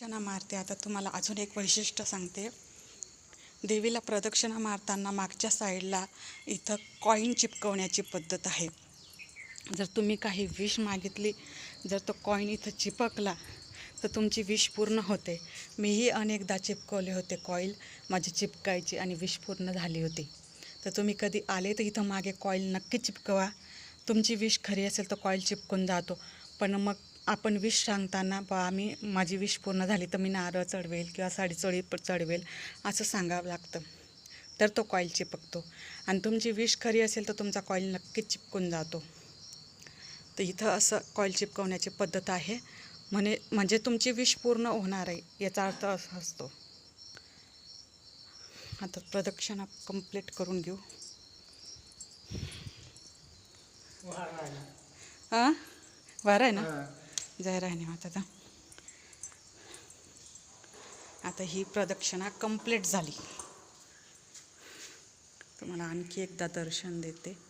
प्रदक्षिणा मारते. आता तुम्हाला अजून एक वैशिष्ट्य सांगते. देवीला प्रदक्षिणा मारताना मागच्या साईडला इथं कॉईन चिपकवण्याची पद्धत आहे. जर तुम्ही काही विश मागितली जर तो कॉईन इथं चिपकला तर तुमची विश पूर्ण होते. मीही अनेकदा चिपकवले होते कॉईल माझी चिपकायची आणि विश पूर्ण झाली होती. तर तुम्ही कधी आले तर इथं मागे कॉईल नक्की चिपकवा. तुमची विश खरी असेल तर कॉईल चिपकून जातो. पण मग आपण विश सांगताना बा आम्ही माझी विश पूर्ण झाली तर मी नारळ चढवेल किंवा साडी चढी चढवेल असं सांगावं लागतं. तर तो कॉईल चिपकतो. आणि तुमची विश खरी असेल तर तुमचा कॉईल नक्कीच चिपकून जातो. तर इथं असं कॉईल चिपकवण्याची पद्धत आहे. म्हणे म्हणजे तुमची विश पूर्ण होणार आहे याचा अर्थ असा असतो. आता प्रदक्षिणा कंप्लीट करून घेऊ. हां बरं आहे ना? जय राहणे आता. आता ही प्रदक्षिणा कंप्लीट झाली. तुम्हाला आणखी एकदा दर्शन देते.